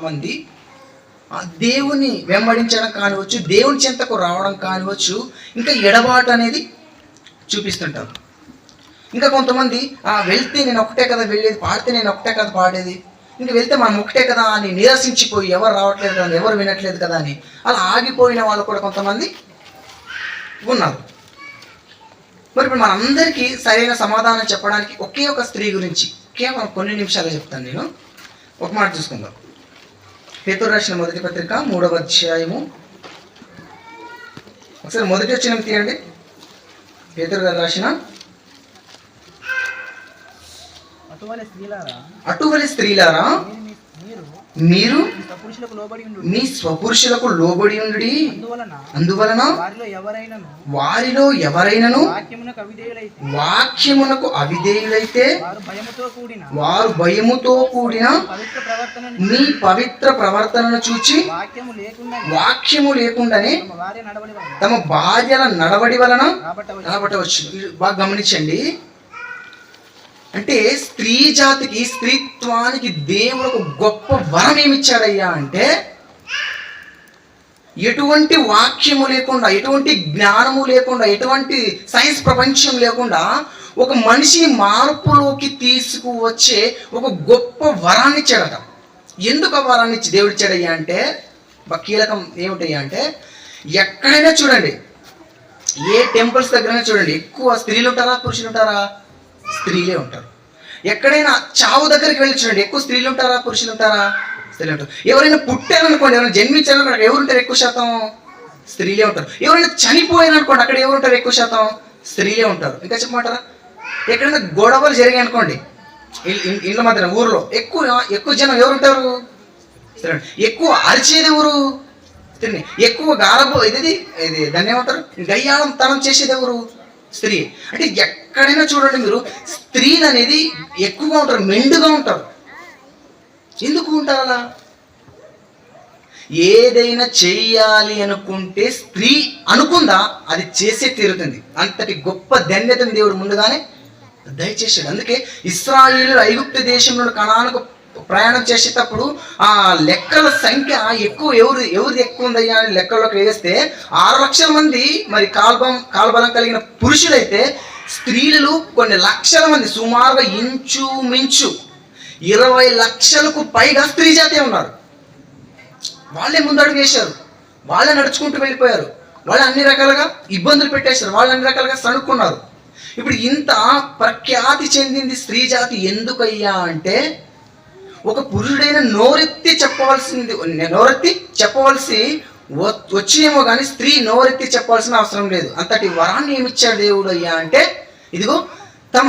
మంది ఆ దేవుని వెంబడించడం కానివచ్చు దేవుని చెంతకు రావడం కానివచ్చు ఇంకా ఎడబాటు అనేది చూపిస్తుంటారు. ఇంకా కొంతమంది ఆ వెళ్తే నేను ఒకటే కదా వెళ్ళేది పాడితే నేను ఒకటే కదా పాడేది ఇంకా వెళ్తే మనం ఒకటే కదా అని నిరసించిపోయి ఎవరు రావట్లేదు కదా ఎవరు వినట్లేదు కదా అని అలా ఆగిపోయిన వాళ్ళు కూడా కొంతమంది ఉన్నారు. మరి ఇప్పుడు మనందరికీ సరైన సమాధానం చెప్పడానికి ఒకే ఒక స్త్రీ గురించి కేవలం కొన్ని నిమిషాలు చెప్తాను నేను. ఒక మాట చూసుకుందాం. పేతురు రాసిన మొదటి పత్రిక మూడవ అధ్యాయము. ఒకసారి మొదటి వచ్చిన తీయండి. పేతురు గారు రాసిన అటువలే స్త్రీలారా? అటువలి స్త్రీలారా? మీరు మీ- స్వపురుషులకు లోబడి ఉండి అందువలన వారిలో ఎవరైనాను వారిలో ఎవరైనను వాక్యమునకు అవిధేయులైతే వారు భయముతో కూడిన మీ పవిత్ర ప్రవర్తనను చూచి వాక్యము లేకుండా వాక్యము లేకుండానే తమ భార్యల నడవడి వలన రాబట్టవచ్చు బాగా గమనించండి. అంటే స్త్రీ జాతికి స్త్రీత్వానికి దేవుడు ఒక గొప్ప వరం ఏమిచ్చాడయ్యా అంటే ఎటువంటి వాక్యము లేకుండా ఎటువంటి జ్ఞానము లేకుండా ఎటువంటి సైన్స్ ప్రపంచం లేకుండా ఒక మనిషిని మార్పులోకి తీసుకువచ్చే ఒక గొప్ప వరాన్ని ఇచ్చాడట. ఎందుకు ఆ వరాన్ని ఇచ్చి దేవుడు ఇచ్చాడయ్యా అంటే కీలకం ఏమిటయ్యా అంటే ఎక్కడైనా చూడండి ఏ టెంపుల్స్ దగ్గరైనా చూడండి ఎక్కువ స్త్రీలు ఉంటారా పురుషులు ఉంటారా? స్త్రీలే ఉంటారు. ఎక్కడైనా చావు దగ్గరికి వెళ్ళి చూడండి ఎక్కువ స్త్రీలు ఉంటారా పురుషులు ఉంటారా? స్త్రీలు ఉంటారు. ఎవరైనా పుట్టారనుకోండి ఎవరైనా జన్మించారనుకోండి ఎవరు ఉంటారు ఎక్కువ శాతం? స్త్రీలే ఉంటారు. ఎవరైనా చనిపోయారనుకోండి అక్కడ ఎవరు ఉంటారు ఎక్కువ శాతం? స్త్రీలే ఉంటారు. ఇంకా చెప్పమంటారా? ఎక్కడైనా గొడవలు జరిగాయి అనుకోండి ఇళ్ళ మధ్యన ఊర్లో ఎక్కువ ఎక్కువ జనం ఎవరు ఉంటారు. ఎక్కువ అరిచేది ఎవరు? ఎక్కువ గారబో ఇది ఇది దాన్ని ఏమంటారు గయ్యాళం తనం చేసేది ఎవరు? స్త్రీ. అంటే ఎక్కడైనా చూడండి మీరు స్త్రీలు అనేది ఎక్కువగా ఉంటారు మెండుగా ఉంటారు. ఎందుకు ఉంటారు అలా? ఏదైనా చేయాలి అనుకుంటే స్త్రీ అనుకుందా అది చేసే తీరుతుంది. అంతటి గొప్ప ధన్యతను దేవుడు ముందుగానే దయచేసాడు అందుకే ఇస్రాయిలు ఐగుప్త దేశంలో కణానికి ప్రయాణం చేసేటప్పుడు ఆ లెక్కల సంఖ్య ఎక్కువ ఎవరు ఎవరిది ఎక్కువ ఉందయ్యా అని లెక్కల్లోకి వేస్తే ఆరు లక్షల మంది మరి కాల్బం కాల్బలం కలిగిన పురుషులైతే స్త్రీలు కొన్ని లక్షల మంది సుమారుగా ఇంచు మించు ఇరవై లక్షలకు పైగా స్త్రీ జాతే ఉన్నారు. వాళ్ళే ముందడుగు వేశారు. వాళ్ళే నడుచుకుంటూ వెళ్ళిపోయారు. వాళ్ళు అన్ని రకాలుగా ఇబ్బందులు పెట్టేశారు. వాళ్ళు అన్ని రకాలుగా సణుక్కున్నారు. ఇప్పుడు ఇంత ప్రఖ్యాతి చెందింది స్త్రీ జాతి ఎందుకయ్యా అంటే ఒక పురుషుడైన నోరెత్తి చెప్పవలసింది నోరెత్తి చెప్పవలసి వచ్చేమో కానీ స్త్రీ నోరెత్తి చెప్పవలసిన అవసరం లేదు. అంతటి వరాన్ని ఏమిచ్చాడు దేవుడు అయ్యా అంటే ఇదిగో తమ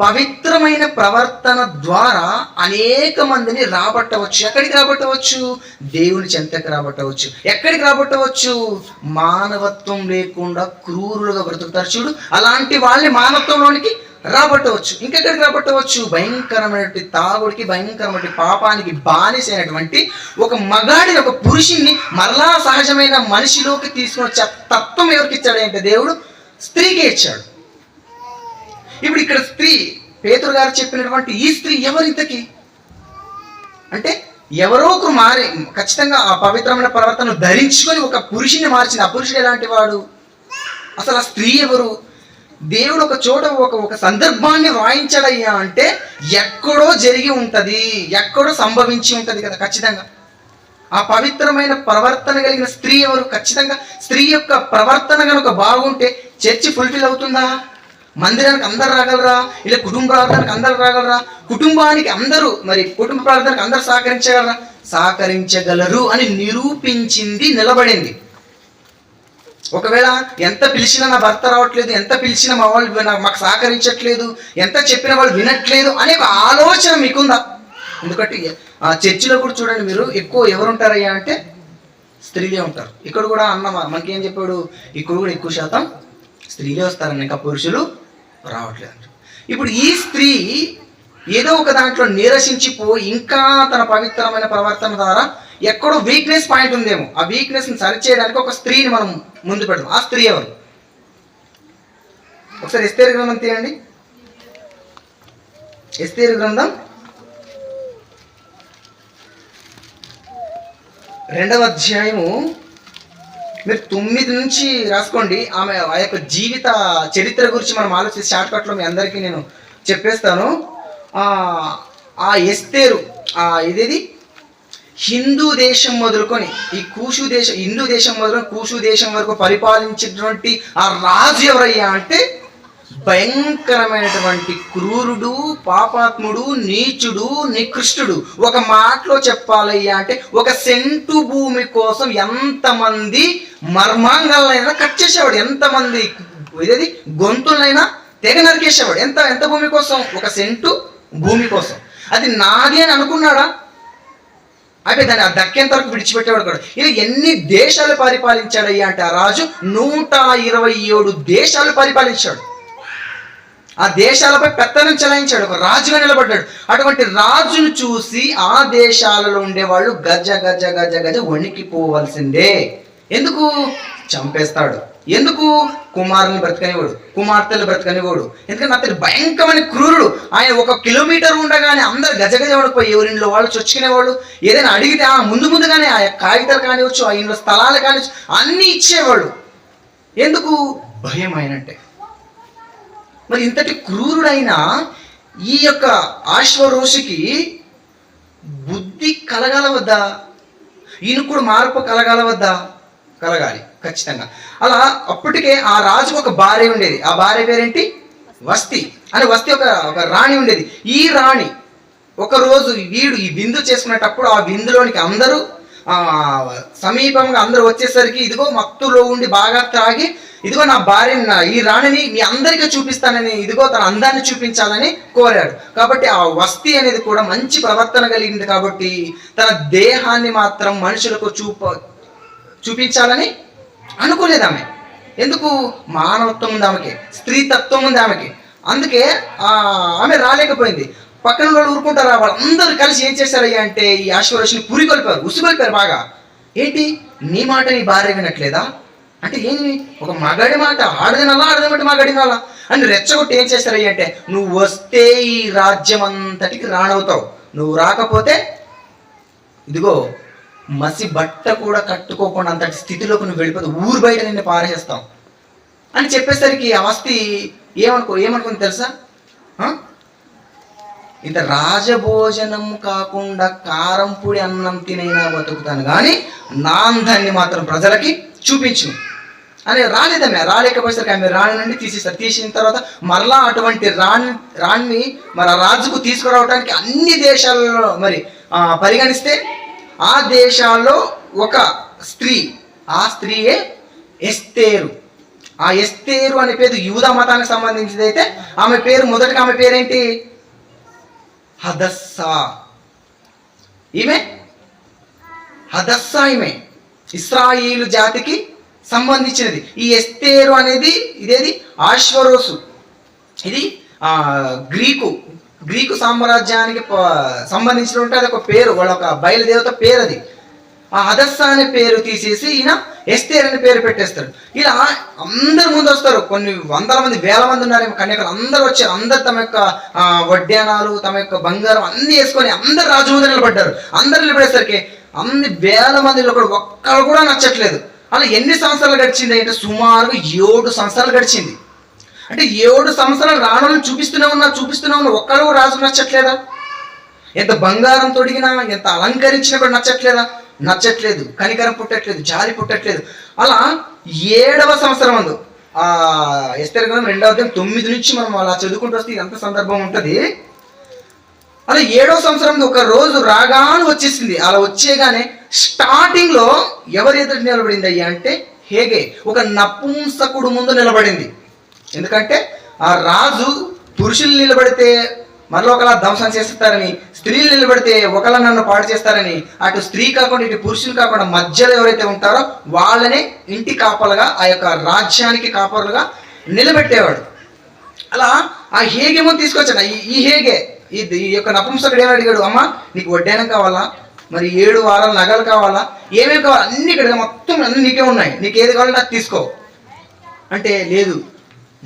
పవిత్రమైన ప్రవర్తన ద్వారా అనేక మందిని రాబట్టవచ్చు. ఎక్కడికి రాబట్టవచ్చు? దేవుని చెంతకి రాబట్టవచ్చు. ఎక్కడికి రాబట్టవచ్చు? మానవత్వం లేకుండా క్రూరులుగా బ్రతుకుతారు. చూడు అలాంటి వాళ్ళని మానవత్వంలోనికి రాబట్టవచ్చు. ఇంకెక్కడికి రాబట్టవచ్చు? భయంకరమైనటువంటి తాగుడికి భయంకరమైన పాపానికి బానిసైనటువంటి ఒక మగాడిని ఒక పురుషుణ్ణి మరలా సహజమైన మనిషిలోకి తీసుకుని వచ్చే తత్వం ఎవరికి ఇచ్చాడు దేవుడు? స్త్రీకే ఇచ్చాడు. ఇప్పుడు ఇక్కడ స్త్రీ పేతురు గారు చెప్పినటువంటి ఈ స్త్రీ ఎవరింతకి? అంటే ఎవరో ఒకరు మారి ఖచ్చితంగా ఆ పవిత్రమైన ప్రవర్తన ధరించుకొని ఒక పురుషుని మార్చిన ఆ పురుషుడు ఎలాంటి వాడు? అసలు ఆ స్త్రీ ఎవరు? దేవుడు ఒక చోట ఒక ఒక సందర్భాన్ని వ్రాయించాడయ్యా అంటే ఎక్కడో జరిగి ఉంటది ఎక్కడో సంభవించి ఉంటది కదా ఖచ్చితంగా. ఆ పవిత్రమైన ప్రవర్తన కలిగిన స్త్రీ ఎవరు? ఖచ్చితంగా స్త్రీ యొక్క ప్రవర్తన కనుక బాగుంటే చర్చి ఫుల్ఫిల్ అవుతుందా? మందిరానికి అందరు రాగలరా? ఇలా కుటుంబ ప్రార్థనకు అందరు రాగలరా? కుటుంబానికి అందరూ మరి కుటుంబ ప్రార్థనకు అందరు సహకరించగలరా? సహకరించగలరు అని నిరూపించింది నిలబడింది. ఒకవేళ ఎంత పిలిచినా నా భర్త రావట్లేదు ఎంత పిలిచినా మా వాళ్ళు మాకు సహకరించట్లేదు ఎంత చెప్పినా వాళ్ళు వినట్లేదు అనే ఒక ఆలోచన మీకుందా? ఎందుకంటే ఆ చర్చిలో కూడా చూడండి మీరు ఎక్కువ ఎవరు ఉంటారయ్యా అంటే స్త్రీలే ఉంటారు. ఇక్కడ కూడా అన్న మనకేం చెప్పాడు? ఇక్కడ కూడా ఎక్కువ శాతం స్త్రీలే వస్తారని ఇంకా పురుషులు రావట్లేదు. ఇప్పుడు ఈ స్త్రీ ఏదో ఒక దాంట్లో నిరసించిపోయి ఇంకా తన పవిత్రమైన ప్రవర్తన ద్వారా ఎక్కడో వీక్నెస్ పాయింట్ ఉందేమో. ఆ వీక్నెస్ని సరిచేయడానికి ఒక స్త్రీని మనం ముందు పెడదాం. ఆ స్త్రీ ఎవరు? ఒకసారి ఎస్తేరు గ్రంథం తీయండి. ఎస్తేరు గ్రంథం రెండవ అధ్యాయము మీరు తొమ్మిది నుంచి రాసుకోండి. ఆమె ఆ యొక్క జీవిత చరిత్ర గురించి మనం ఆలోచిస్తే షార్ట్ కట్లో మీ అందరికీ నేను చెప్పేస్తాను. ఆ, ఎస్తేరు ఆ ఇదేది? హిందూ దేశం మొదలుకొని ఈ కూషు దేశం హిందూ దేశం మొదలుకొని కూషు దేశం వరకు పరిపాలించినటువంటి ఆ రాజు ఎవరయ్యా అంటే భయంకరమైనటువంటి క్రూరుడు పాపాత్ముడు నీచుడు నికృష్టుడు. ఒక మాటలో చెప్పాలయ్యా అంటే ఒక సెంటు భూమి కోసం ఎంతమంది మర్మాంగాలైనా కట్ చేసేవాడు. ఎంతమంది ఇదేది గొంతులైనా తెగ నరికేసేవాడు. ఎంత ఎంత భూమి కోసం? ఒక సెంటు భూమి కోసం. అది నాది అని అనుకున్నాడా? అయిపోయి దాన్ని ఆ దక్కేంత వరకు విడిచిపెట్టేవాడు కూడా. ఇలా ఎన్ని దేశాలు పరిపాలించాడయ్యా అంటే ఆ రాజు నూట ఇరవై ఏడు దేశాలు పరిపాలించాడు. ఆ దేశాలపై పెత్తనం చెలాయించాడు ఒక రాజుగా నిలబడ్డాడు. అటువంటి రాజును చూసి ఆ దేశాలలో ఉండేవాళ్ళు గజ గజ గజ గజ వణికిపోవలసిందే. ఎందుకు? చంపేస్తాడు. ఎందుకు? కుమారుని బ్రతకనివాడు కుమార్తెలు బ్రతకనివాడు ఎందుకంటే అతను భయంకరమైన క్రూరుడు. ఆయన ఒక కిలోమీటర్ ఉండగానే అందరు గజగజ గజ ఎవరింట్లో వాళ్ళు చొచ్చుకునేవాళ్ళు. ఏదైనా అడిగితే ఆ ముందు ముందుగానే ఆ కాగితాలు కానివచ్చు ఆ ఇంట్లో స్థలాలు కానివచ్చు అన్నీ ఇచ్చేవాళ్ళు. ఎందుకు? భయం అయినట్టే మరి ఇంతటి క్రూరుడైన ఈ యొక్క ఆశ్వరోషికి బుద్ధి కలగలవద్దా ఈయన కూడా మార్పు కలగాల వద్దా? కలగాలి ఖచ్చితంగా. అలా అప్పటికే ఆ రాజుకు ఒక భార్య ఉండేది. ఆ భార్య పేరేంటి? వస్తి. అని వస్తి ఒక ఒక రాణి ఉండేది. ఈ రాణి ఒకరోజు వీడు ఈ విందు చేసుకునేటప్పుడు ఆ విందులోనికి అందరూ సమీపంగా అందరూ వచ్చేసరికి ఇదిగో మత్తులో ఉండి బాగా త్రాగి ఇదిగో నా భార్యని ఈ రాణిని మీ అందరికీ చూపిస్తానని ఇదిగో తన అందాన్ని చూపించాలని కోరాడు. కాబట్టి ఆ వస్తి అనేది కూడా మంచి ప్రవర్తన కలిగింది కాబట్టి తన దేహాన్ని మాత్రం మనుషులకు చూప చూపించాలని అనుకోలేదు ఆమె. ఎందుకు? మానవత్వం ఉంది ఆమెకి స్త్రీతత్వం ఉంది ఆమెకి. అందుకే ఆమె రాలేకపోయింది. పక్కన వాళ్ళు ఊరుకుంటారా? వాళ్ళందరూ కలిసి ఏం చేశారయ్యా అంటే ఈ ఆశ్వరక్షని పురికొల్పారు ఉసుగొల్పారు బాగా. ఏంటి? నీ మాట నీ భార్య వినట్లేదా? అంటే ఏంటి ఒక మగడి మాట ఆడదినాలా ఆడదమంటే మగడినాలా అని రెచ్చగొట్టి ఏం చేస్తారయ్య అంటే నువ్వు వస్తే ఈ రాజ్యం అంతటికి రానవుతావు. నువ్వు రాకపోతే ఇదిగో మసి బట్ట కూడా కట్టుకోకుండా అంతటి స్థితిలోకి నువ్వు వెళ్ళిపోతే ఊరు బయట నిన్ను పారేస్తాం. అని చెప్పేసరికి ఆ ఏమనుకో ఏమనుకుంది తెలుసా? ఇంత రాజభోజనం కాకుండా కారం పొడి అన్నం తినైనా బతుకుతాను. కానీ నాందాన్ని మాత్రం ప్రజలకి చూపించు. అని రాలేదమ్మ. రాలేకపోయేసరికి ఆమె రాణి నుండి తీసేస్తారు. తీసిన తర్వాత మరలా అటువంటి రాణి రాణిని మరి రాజుకు తీసుకురావడానికి అన్ని దేశాలలో మరి పరిగణిస్తే ఆ దేశాల్లో ఒక స్త్రీ ఆ స్త్రీయే ఎస్తేరు. ఆ ఎస్తేరు అనే పేరు యూదా మతానికి సంబంధించింది అయితే ఆమె పేరు మొదటగా ఆమె పేరేంటి? హదస్సా. ఈమె? హదస్సా ఈమె. ఇస్రాయిలు జాతికి సంబంధించినది. ఈ ఎస్తేరు అనేది ఇదేది? ఆశ్వరోసు ఇది గ్రీకు. గ్రీకు సామ్రాజ్యానికి సంబంధించిన ఉంటే అది ఒక పేరు. వాళ్ళ ఒక బయలుదేవత పేరు అది ఆ హదస్స అనే పేరు తీసేసి ఈయన ఎస్తేర్ అనే పేరు పెట్టేస్తాడు ఇలా అందరు ముందు వస్తారు కొన్ని వందల మంది వేల మంది ఉన్నారేమో కన్యకలు. అందరూ వచ్చారు అందరు తమ యొక్క ఆ, వడ్డానాలు తమ యొక్క బంగారం అన్ని వేసుకొని అందరు రాజు ముందు నిలబడ్డారు. అందరు నిలబడేసరికి అన్ని వేల మందిలో కూడా ఒక్కరు కూడా నచ్చట్లేదు. అలా ఎన్ని సంవత్సరాలు గడిచింది అంటే సుమారు ఏడు సంవత్సరాలు గడిచింది. అంటే ఏడు సంవత్సరాలు రాణులను చూపిస్తూనే ఉన్నా చూపిస్తూనే ఉన్నా ఒక్కరు రాజు నచ్చట్లేదా? ఎంత బంగారం తొడిగినా ఎంత అలంకరించినా కూడా నచ్చట్లేదా? నచ్చట్లేదు. కనికరం పుట్టట్లేదు జాలి పుట్టట్లేదు. అలా ఏడవ సంవత్సరం అందు. ఆ ఎస్తర్ గ్రంథం రెండవ అధ్యాయం తొమ్మిది నుంచి మనం అలా చదువుకుంటూ వస్తే ఎంత సందర్భం ఉంటుంది? అలా ఏడవ సంవత్సరం ఒక రోజు రాగాను వచ్చేసింది. అలా వచ్చేగానే స్టార్టింగ్లో ఎదురు నిలబడింది అయ్యా అంటే హేగే. ఒక నపుంసకుడు ముందు నిలబడింది. ఎందుకంటే ఆ రాజు పురుషులు నిలబడితే మరో ఒకలా ధ్వంసం చేస్తారని స్త్రీలు నిలబడితే ఒకలా నన్ను పాడు చేస్తారని అటు స్త్రీ కాకుండా ఇటు పురుషులు కాకుండా మధ్యలో ఎవరైతే ఉంటారో వాళ్ళనే ఇంటి కాపలుగా ఆ యొక్క రాజ్యానికి కాపలుగా నిలబెట్టేవాడు. అలా ఆ హేగేమో తీసుకొచ్చాడు. ఈ- హేగే ఈ ఈ యొక్క నపుంసకుడు ఏమని అడిగాడు? అమ్మ నీకు వడ్డానం కావాలా? మరి ఏడు వారాల నగలు కావాలా? ఏమేమి కావాలి? అన్ని ఇక్కడ మొత్తం అన్ని నీకే ఉన్నాయి. నీకు ఏది కావాలో నాకు తీసుకో. అంటే లేదు.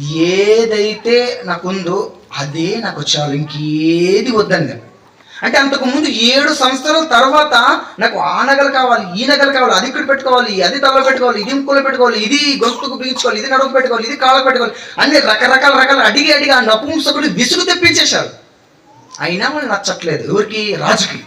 ఏదైతే నాకుందో అదే నాకు చాలు. ఇంకేది వద్దండి. అంటే అంతకు ముందు ఏడు సంవత్సరాల తర్వాత నాకు ఆ నగలు కావాలి ఈ నగలు కావాలి అది ఇక్కడ పెట్టుకోవాలి అది తలలో పెట్టుకోవాలి ఇది ఇంకోలో పెట్టుకోవాలి ఇది గొంతుకు బిగించుకోవాలి ఇది నడుము పెట్టుకోవాలి ఇది కాళ్ళకు పెట్టుకోవాలి అన్ని రకరకాల రకాల అడిగి అడిగి ఆ నపుంసకుడు విసుగు తెప్పించేశారు. అయినా వాళ్ళు నచ్చట్లేదు. ఎవరికి? రాజుకి.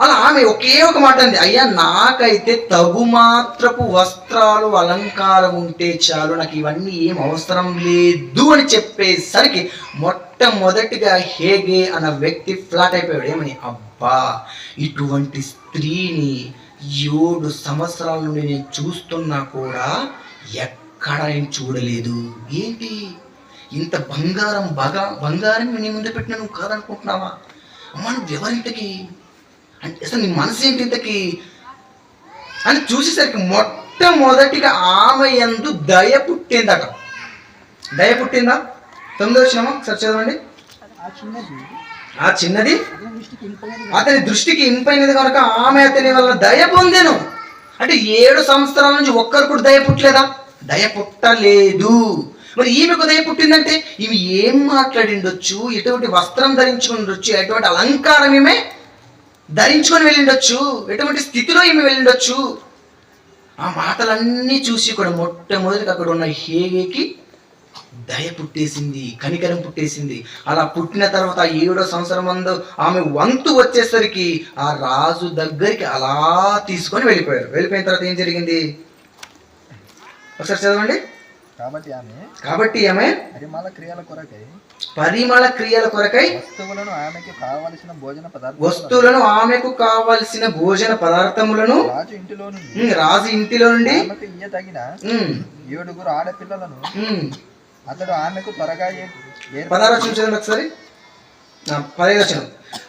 అలా ఆమె ఒకే ఒక మాట అంది అయ్యా నాకైతే తగు మాత్రపు వస్త్రాలు అలంకారం ఉంటే చాలు నాకు ఇవన్నీ ఏం అవసరం లేదు అని చెప్పేసరికి మొట్టమొదటిగా హేగే అన్న వ్యక్తి ఫ్లాట్ అయిపోయాడు. ఏమని? అబ్బా ఇటువంటి స్త్రీని ఏడు సంవత్సరాల నుండి నేను చూస్తున్నా కూడా ఎక్కడ నేను చూడలేదు. ఏంటి? ఇంత బంగారం బగా బంగారం నీ ముందు పెట్టిన నువ్వు కాదనుకుంటున్నావా? అమ్మ నువ్వు ఎవరింటికి అసలు నీ మనసు ఏంటి ఇంతకి? అని చూసేసరికి మొట్టమొదటిగా ఆమె ఎందు దయ పుట్టిందట. దయ పుట్టిందా? తొమ్మిదో వచ్చినామా ఒకసారి చదవండి. ఆ చిన్నది. అతని దృష్టికి ఇంపైనది కనుక ఆమె అతని వల్ల దయ పొందెను. అంటే ఏడు సంవత్సరాల నుంచి ఒక్కరు కూడా దయ పుట్టలేదా? దయ పుట్టలేదు. మరి ఈమెకు దయ పుట్టిందంటే ఈమె ఏం మాట్లాడిండొచ్చు? ఎటువంటి వస్త్రం ధరించుకుని ఉండొచ్చు? ఎటువంటి అలంకారం ఈమె ధరించుకొని వెళ్ళిండొచ్చు ఎటువంటి స్థితిలో ఈమె వెళ్ళిండొచ్చు. ఆ మాటలన్నీ చూసి కూడా మొట్టమొదటిగా అక్కడ ఉన్న హేగేకి దయ పుట్టేసింది కనికరం పుట్టేసింది. అలా పుట్టిన తర్వాత ఏడో సంవత్సరం ముందు ఆమె వంతు వచ్చేసరికి ఆ రాజు దగ్గరికి అలా తీసుకొని వెళ్ళిపోయారు. వెళ్ళిపోయిన తర్వాత ఏం జరిగింది? ఒకసారి చదవండి. కాబట్టి ఆమె కాబట్టి ఆమె పరిమళ క్రియల కొరకై పరిమళ క్రియల కొరకై వస్తువులను ఆమెకి కావలసిన భోజన పదార్థాలు వస్తువులను ఆమెకు కావలసిన భోజన పదార్థములను రాజు ఇంటిలో నుండి రాజు ఇంటిలో నుండి ఆమెకు ఇయ్య తగిన ఏడుగురు ఆడపిల్లలను అతడు ఆమెకు త్వరగా పదహారు చదవండి ఒకసారి. ఆ, పదహైదు వచనం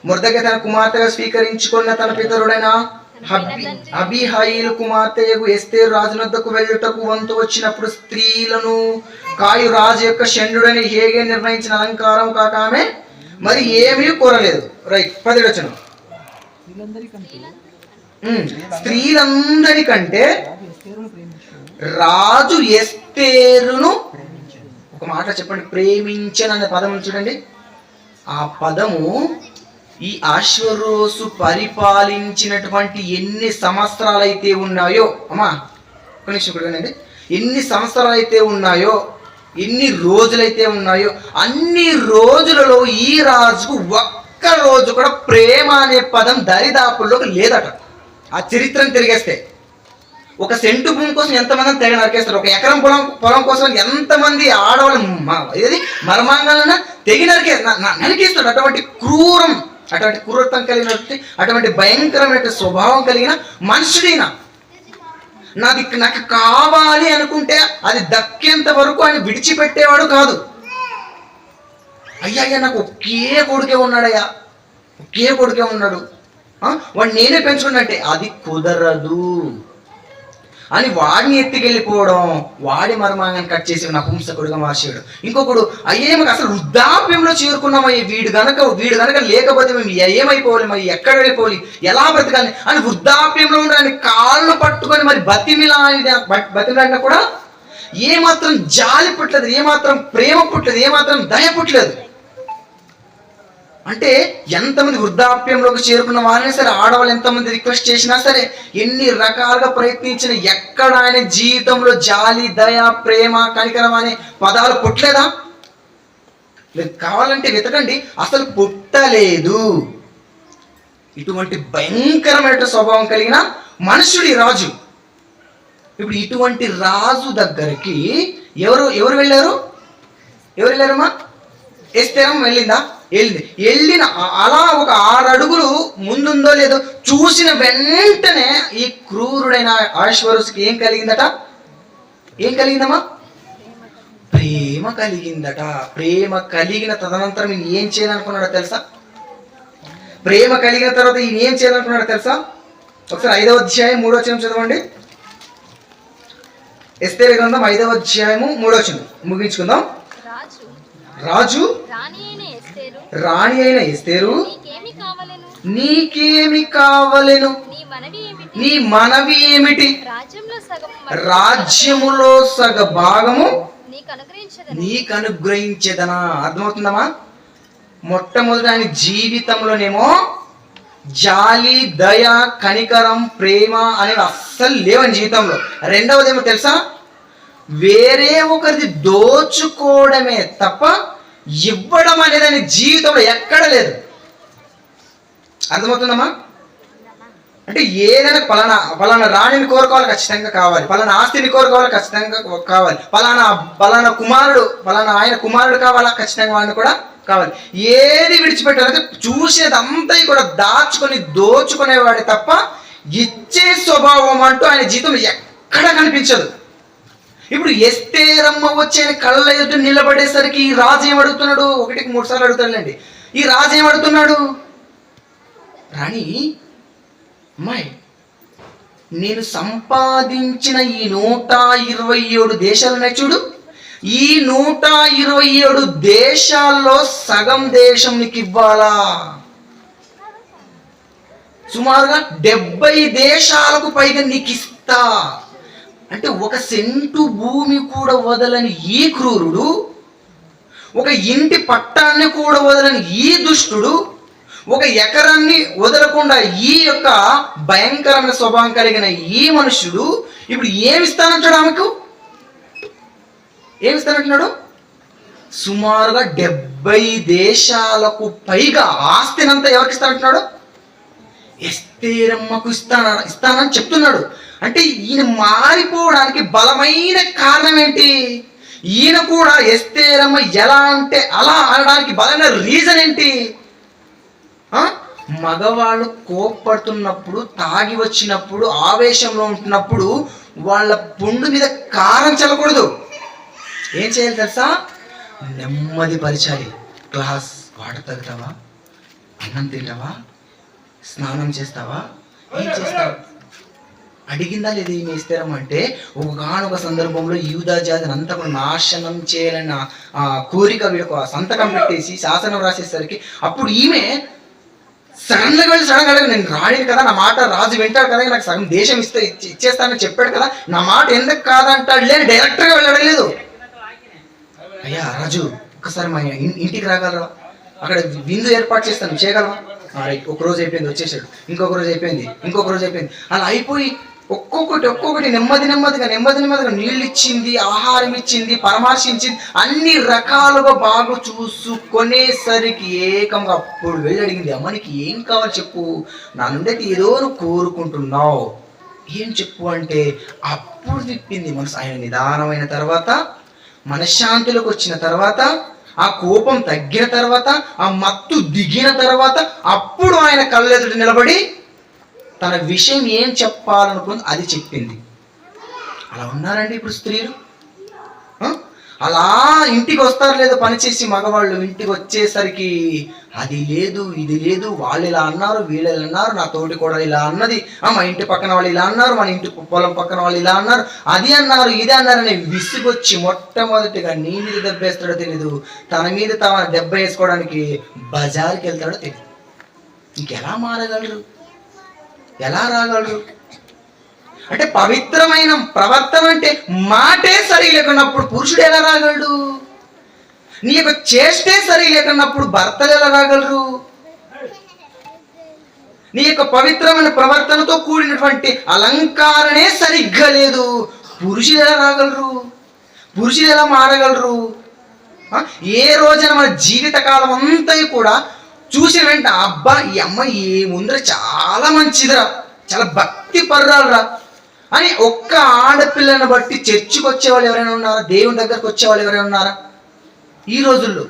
మురదకి తన కుమార్తెగా స్వీకరించుకున్న తన పితరుడైన అబిహాయిలు కుమార్తెయగు ఎస్తేరు రాజునద్దకు వెళ్ళుటకు వంతు వచ్చినప్పుడు స్త్రీలను కాయు రాజు యొక్క షండుడని హేగే నిర్ణయించిన అలంకారం కాక ఆమె మరి ఏమీ కోరలేదు. రైట్ పది వచ్చిన స్త్రీలందరికంటే రాజు ఎస్తేరును ఒక మాట చెప్పండి. ప్రేమించను అనే పదం చూడండి. ఆ పదము ఈ ఆశ్వరోసు పరిపాలించినటువంటి ఎన్ని సంవత్సరాలు అయితే ఉన్నాయో అమ్మా ఒక నిమిషం ఎన్ని సంవత్సరాలు అయితే ఉన్నాయో ఎన్ని రోజులైతే ఉన్నాయో అన్ని రోజులలో ఈ రాజుకు ఒక్క రోజు కూడా ప్రేమ అనే పదం దరిదాపుల్లోకి లేదట. ఆ చరిత్రను తిరిగేస్తే. ఒక సెంటు భూమి కోసం ఎంతమంది తెగ నరికేస్తారు? ఒక ఎకరం పొలం పొలం కోసం ఎంతమంది ఆడవాళ్ళు ఏది మర్మాంగాలన్నా తెగి నరికే నరికేస్తాడు అటువంటి క్రూరం అటువంటి క్రూరత్వం కలిగినటువంటి అటువంటి భయంకరమైన స్వభావం కలిగిన మనుషుడైనా నాది నాకు కావాలి అనుకుంటే అది దక్కేంత వరకు ఆయన విడిచిపెట్టేవాడు కాదు. అయ్యా అయ్యా నాకు ఒకే కొడుకే ఉన్నాడయ్యా. ఒకే కొడుకే ఉన్నాడు. వాడు నేనే పెంచుకున్నట్టే అది కుదరదు. అని వాడిని ఎత్తికెళ్ళిపోవడం వాడి మర్మాంగాన్ని కట్ చేసి నపుంసకుడుగా మార్చేయడం. ఇంకొకడు అయ్యే మాకు అసలు వృద్ధాప్యంలో చేరుకున్నామయ్యే వీడు గనక వీడు గనక లేకపోతే మేము ఏమైపోవాలి మరి? ఎక్కడ వెళ్ళిపోవాలి? ఎలా బ్రతకాలి? అని వృద్ధాప్యంలో ఉండాలని కాళ్ళు పట్టుకొని మరి బతిమిలా బతిమిలాడినా కూడా ఏమాత్రం జాలి పుట్టలేదు ఏమాత్రం ప్రేమ పుట్టలేదు ఏమాత్రం దయ పుట్టలేదు. అంటే ఎంతమంది వృద్ధాప్యంలోకి చేరుకున్న వారిని సరే ఆడవాళ్ళు ఎంతమంది రిక్వెస్ట్ చేసినా సరే ఎన్ని రకాలుగా ప్రయత్నించిన ఎక్కడ ఆయన జీవితంలో జాలి దయ ప్రేమ కనికరం అనే పదాలు పుట్టలేదా? లేదు. కావాలంటే వెతకండి. అసలు పుట్టలేదు. ఇటువంటి భయంకరమైన స్వభావం కలిగిన మనుషుడి రాజు. ఇప్పుడు ఇటువంటి రాజు దగ్గరికి ఎవరు ఎవరు వెళ్ళారు? ఎవరు వెళ్ళారమ్మా? ఎస్తేరం వెళ్ళిందా? వెళ్ళింది వెళ్ళిన అలా ఒక ఆరు అడుగులు ముందుందో లేదో చూసిన వెంటనే ఈ క్రూరుడైన ఆశ్వరుసుకి ఏం కలిగిందట? ఏం కలిగిందమ్మా? ప్రేమ కలిగిందట. ప్రేమ కలిగిన తదనంతరం ఈయన ఏం చేయాలనుకున్నాడో తెలుసా? ప్రేమ కలిగిన తర్వాత ఈయన ఏం చేయాలనుకున్నాడో తెలుసా? ఒకసారి ఐదవ అధ్యాయం మూడో వచనం చదవండి. ఎస్తేర గ్రంథం ఐదవ అధ్యాయము మూడో వచనం. ముగించుకుందాం. రాజు. రాజు. రాణి అయిన ఎస్తేరు? నీకేమి కావలెను? నీ మనవి ఏమిటి? రాజ్యములో సగ భాగము నీకు అనుగ్రహించదని? అర్థమవుతుందమ్మా? మొట్టమొదటి ఆయన జీవితంలోనేమో జాలి దయ కనికరం ప్రేమ అనేవి అస్సలు లేవని జీవితంలో. రెండవది ఏమో తెలుసా? వేరే ఒకరిది దోచుకోవడమే తప్ప ఇవ్వడం అనేది ఆయన జీవితంలో ఎక్కడ లేదు. అర్థమవుతుందమ్మా? అంటే ఏదైనా పలానా పలానా రాణిని కోరుకోవాలి ఖచ్చితంగా కావాలి. పలానా ఆస్తిని కోరుకోవాలి ఖచ్చితంగా కావాలి. పలానా పలానా కుమారుడు పలానా ఆయన కుమారుడు కావాలా ఖచ్చితంగా వాడిని కూడా కావాలి. ఏది విడిచిపెట్టాలంటే చూసేదంతా కూడా దాచుకొని దోచుకునేవాడే తప్ప ఇచ్చే స్వభావం అంటూ ఆయన జీవితం ఎక్కడ కనిపించదు. ఇప్పుడు ఎస్తేరమ్మ వచ్చి ఆయన కళ్ళ ఎదుట నిలబడేసరికి ఈ రాజు ఏం అడుగుతున్నాడు ఒకటికి మూడు సార్లు అడుగుతాడులేండి ఈ రాజు ఏం అడుగుతున్నాడు రాణి అమ్మాయి నేను సంపాదించిన ఈ నూట ఇరవై ఏడు దేశాలు చూడు. ఈ నూట ఇరవై ఏడు దేశాల్లో సగం దేశం నీకు ఇవ్వాలా? సుమారుగా డెబ్బై దేశాలకు పైగా నీకు ఇస్తా. అంటే ఒక సెంటు భూమి కూడా వదలని ఈ క్రూరుడు ఒక ఇంటి పట్టాన్ని కూడా వదలని ఈ దుష్టుడు ఒక ఎకరాన్ని వదలకుండా ఈ యొక్క భయంకరమైన స్వభావం కలిగిన ఈ మనుష్యుడు ఇప్పుడు ఏమిస్తానంటాడు ఆమెకు? ఏమిస్తానంటున్నాడు సుమారుగా డెబ్బై దేశాలకు పైగా ఆస్తినంతా ఎవరికి ఇస్తానంటున్నాడు ఎస్తేరమ్మకు ఇస్తాన ఇస్తానని చెప్తున్నాడు. అంటే ఈయన మారిపోవడానికి బలమైన కారణం ఏంటి? ఈయన కూడా ఎస్తేరమ్మ ఎలా అంటే అలా అనడానికి బలమైన రీజన్ ఏంటి? మగవాళ్ళు కోప్పడుతున్నప్పుడు తాగి వచ్చినప్పుడు ఆవేశంలో ఉంటున్నప్పుడు వాళ్ళ పుండు మీద కారం చల్లకూడదు. ఏం చేయాలి తెలుసా? నెమ్మది పరిచాలి. గ్లాస్ వాటర్ తగ్గుతావా అన్నం తింటావా? స్నానం చేస్తావా? ఏం చేస్తావు? అడిగిందా లేదు ఈమె ఇస్తారం అంటే ఒకగానొక సందర్భంలో యూదా జాతిని అంతా కూడా నాశనం చేయాలన్న ఆ కోరిక వీళ్ళకు ఆ సంతకం పెట్టేసి శాసనం రాసేసరికి అప్పుడు ఈమె సడన్గా వెళ్ళి నేను రాలేదు కదా నా మాట రాజు వింటాడు కదా నాకు సగం దేశం ఇస్తే ఇచ్చేస్తానని చెప్పాడు కదా నా మాట ఎందుకు కాదంటాడు లేని డైరెక్టర్గా వెళ్ళడం లేదు. అయ్యా రాజు ఒక్కసారి మా ఇంటికి రాగలరా? అక్కడ విందు ఏర్పాటు చేస్తాను చేయగలవా? రైట్ ఒక రోజు అయిపోయింది వచ్చేసాడు. ఇంకొక రోజు అయిపోయింది ఇంకొక రోజు అయిపోయింది. అలా అయిపోయి ఒక్కొక్కటి ఒక్కొక్కటి నెమ్మది నెమ్మదిగా నెమ్మది నెమ్మదిగా నీళ్ళు ఇచ్చింది ఆహారం ఇచ్చింది పరామర్శించింది అన్ని రకాలుగా బాగా చూసుకునేసరికి ఏకంగా అప్పుడు వెళ్ళి అడిగింది అమ్మనికి ఏం కావాలి చెప్పు? నా నుండి ఏదో నువ్వు కోరుకుంటున్నావు. ఏం చెప్పు? అంటే అప్పుడు తిప్పింది మనసు. ఆయన నిదానమైన తర్వాత మనశ్శాంతిలోకి వచ్చిన తర్వాత ఆ కోపం తగ్గిన తర్వాత ఆ మత్తు దిగిన తర్వాత అప్పుడు ఆయన కళ్ళెదుట నిలబడి తన విషయం ఏం చెప్పాలనుకుంది అది చెప్పింది. అలా ఉన్నారండి ఇప్పుడు స్త్రీలు? అలా ఇంటికి వస్తారు లేదో పనిచేసి మగవాళ్ళు ఇంటికి వచ్చేసరికి అది లేదు ఇది లేదు వాళ్ళు ఇలా అన్నారు వీళ్ళు ఇలా అన్నారు నా తోటి కూడా ఇలా అన్నది మా ఇంటి పక్కన వాళ్ళు ఇలా అన్నారు మన ఇంటి పొలం పక్కన వాళ్ళు ఇలా అన్నారు అది అన్నారు ఇది అన్నారు అని విసిగొచ్చి మొట్టమొదటిగా నీ మీద దెబ్బ వేస్తాడో తెలీదు తన మీద తన దెబ్బ వేసుకోవడానికి బజార్కి వెళ్తాడో తెలియదు ఇంకెలా మారగలరు? ఎలా రాగలరు? అంటే పవిత్రమైన ప్రవర్తన అంటే మాటే సరి లేకున్నప్పుడు పురుషుడు ఎలా రాగలడు? నీ యొక్క చేష్టే సరి లేకున్నప్పుడు భర్తలు ఎలా రాగలరు? నీ యొక్క పవిత్రమైన ప్రవర్తనతో కూడినటువంటి అలంకారనే సరిగ్గా లేదు. పురుషులు ఎలా రాగలరు? పురుషులు ఎలా మారగలరు? ఏ రోజున మన జీవిత కాలం అంతా కూడా చూసిన వెంట అబ్బా ఈ అమ్మాయి ఏముందిరా చాలా మంచిదిరా చాలా భక్తి పర్రాలరా అని ఒక్క ఆడపిల్లను బట్టి చర్చికి వచ్చేవాళ్ళు ఎవరైనా ఉన్నారా? దేవుని దగ్గరకు వచ్చేవాళ్ళు ఎవరైనా ఉన్నారా? ఈ రోజుల్లో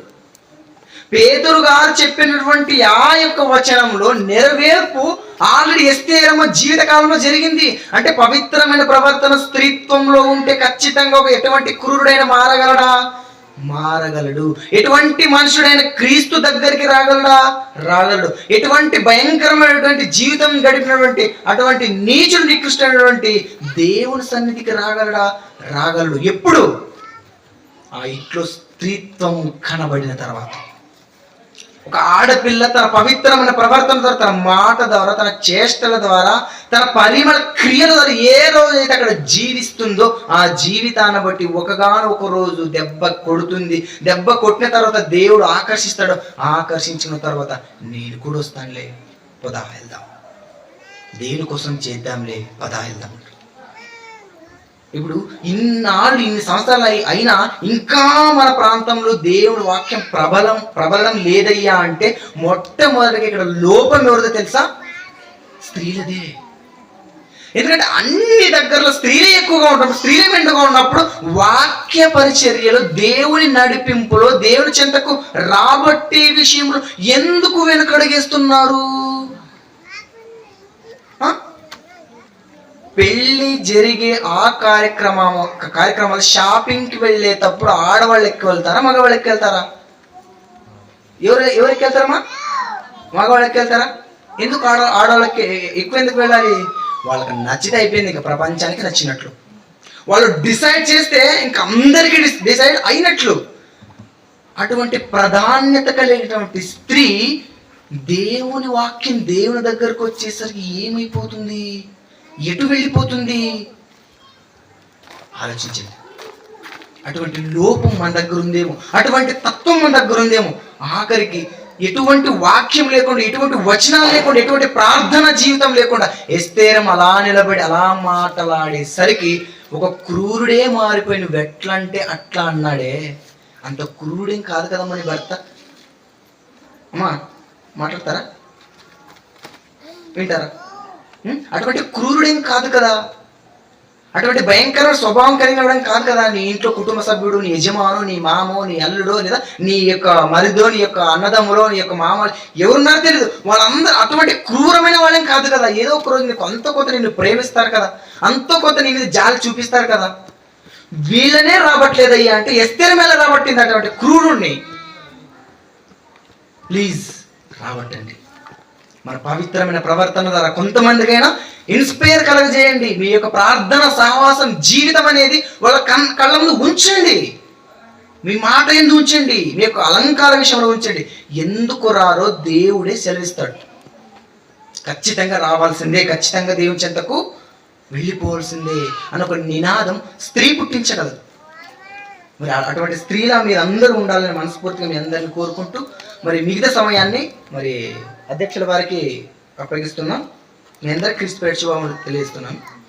పేదరు గారు చెప్పినటువంటి ఆ యొక్క వచనంలో నెరవేర్పు ఆల్రెడీ ఎస్తేరమ్మ జీవిత జీవితకాలంలో జరిగింది. అంటే పవిత్రమైన ప్రవర్తన స్త్రీత్వంలో ఉంటే ఖచ్చితంగా ఒక ఎటువంటి క్రూరుడైన మారగలడా? మారగలడు. ఎటువంటి మనుషుడైన క్రీస్తు దగ్గరికి రాగలడా? రాగలడు. ఎటువంటి భయంకరమైనటువంటి జీవితం గడిపినటువంటి అటువంటి నీచుడు నికృష్టమైనటువంటి దేవుని సన్నిధికి రాగలడా? రాగలడు. ఎప్పుడు? ఆ ఇంట్లో స్త్రీత్వం కనబడిన తర్వాత. ఒక ఆడపిల్ల తన పవిత్రమైన ప్రవర్తన ద్వారా తన మాట ద్వారా తన చేష్టల ద్వారా తన పరిమళ క్రియల ద్వారా ఏ రోజైతే అక్కడ జీవిస్తుందో ఆ జీవితాన్ని బట్టి ఒకగాను ఒక రోజు దెబ్బ కొడుతుంది. దెబ్బ కొట్టిన తర్వాత దేవుడు ఆకర్షిస్తాడు. ఆకర్షించిన తర్వాత నేను కూడా వస్తానులే పదా వెళ్దాం. దేవుని కోసం చేద్దాంలే పదా వెళ్దాం. ఇప్పుడు ఇన్నాళ్ళు ఇన్ని సంవత్సరాలు అయి- అయినా ఇంకా మన ప్రాంతంలో దేవుడి వాక్యం ప్రబలం ప్రబలం లేదయ్యా అంటే మొట్టమొదటిగా ఇక్కడ లోపం ఎవరిదో తెలుసా? స్త్రీలదే. ఎందుకంటే అన్ని దగ్గరలో స్త్రీలే ఎక్కువగా ఉన్నప్పుడు స్త్రీలే మెండుగా ఉన్నప్పుడు వాక్య పరిచర్యలో దేవుని నడిపింపులో దేవుని చెంతకు రాబట్టే విషయంలో ఎందుకు వెనుకడుగేస్తున్నారు ఆ? పెళ్ళి జరిగే ఆ కార్యక్రమం కార్యక్రమాలు షాపింగ్కి వెళ్ళేటప్పుడు ఆడవాళ్ళు ఎక్కువ వెళ్తారా మగవాళ్ళు ఎక్కువ వెళ్తారా? ఎవరు ఎవరికి వెళ్తారమ్మా? మగవాళ్ళు ఎక్కువ వెళ్తారా? ఎందుకు ఆడ ఆడవాళ్ళకి ఎక్కువ ఎందుకు వెళ్ళాలి? వాళ్ళకి నచ్చితే అయిపోయింది ఇంకా ప్రపంచానికి నచ్చినట్లు. వాళ్ళు డిసైడ్ చేస్తే ఇంకా అందరికీ డిసైడ్ అయినట్లు. అటువంటి ప్రాధాన్యత కలిగినటువంటి స్త్రీ దేవుని వాక్యం దేవుని దగ్గరకు వచ్చేసరికి ఏమైపోతుంది? ఎటు వెళ్ళిపోతుంది? ఆలోచించండి. అటువంటి లోపం మన దగ్గర ఉందేమో అటువంటి తత్వం మన దగ్గర ఉందేమో ఆఖరికి ఎటువంటి వాక్యం లేకుండా ఎటువంటి వచనాలు లేకుండా ఎటువంటి ప్రార్థన జీవితం లేకుండా ఎస్తేరం అలా నిలబడి అలా మాట్లాడేసరికి ఒక క్రూరుడే మారిపోయి నువ్వు ఎట్లా అంటే అట్లా అన్నాడే. అంత క్రూరుడేం కాదు కదమ్మా నీ భర్త. అమ్మా మాట్లాడతారా? వింటారా? అటువంటి క్రూరుడేం కాదు కదా. అటువంటి భయంకర స్వభావం కలిగిన వాడేం కాదు కదా. నీ ఇంట్లో కుటుంబ సభ్యుడు నీ యజమాను నీ మామో నీ అల్లుడో లేదా నీ యొక్క మరిదో నీ యొక్క అన్నదమ్ములో నీ యొక్క మామ ఎవరున్నారో తెలియదు వాళ్ళందరూ అటువంటి క్రూరమైన వాళ్ళేం కాదు కదా. ఏదో ఒక రోజు నీకు అంత కొంత నిన్ను ప్రేమిస్తారు కదా. అంత కొంత నీ మీద జాలి చూపిస్తారు కదా. వీళ్ళనే రాబట్లేదయ్యా అంటే ఎస్తేర మీద రాబట్టింది అటువంటి క్రూరుణ్ణి. ప్లీజ్ రాబట్టండి. మన పవిత్రమైన ప్రవర్తన ద్వారా కొంతమందికైనా ఇన్స్పైర్ కలగజేయండి. మీ యొక్క ప్రార్థన సహవాసం జీవితం అనేది వాళ్ళ కన్ కళ్ళ ముందు ఉంచండి. మీ మాట ఎందు ఉంచండి? మీ యొక్క అలంకార విషయంలో ఉంచండి. ఎందుకు రారో దేవుడే సెలవిస్తాడు. ఖచ్చితంగా రావాల్సిందే ఖచ్చితంగా దేవుని చెంతకు వెళ్ళిపోవాల్సిందే అని ఒక నినాదం స్త్రీ పుట్టించగలదు. మరి అటువంటి స్త్రీలా మీరు అందరూ ఉండాలని మనస్ఫూర్తిగా మీ అందరిని కోరుకుంటూ మరి మిగతా సమయాన్ని మరి అధ్యక్షుల వారికి అప్పగిస్తున్నాం. మీ అందరికి క్రిస్పేట్ శుభాములు తెలియజేస్తున్నాను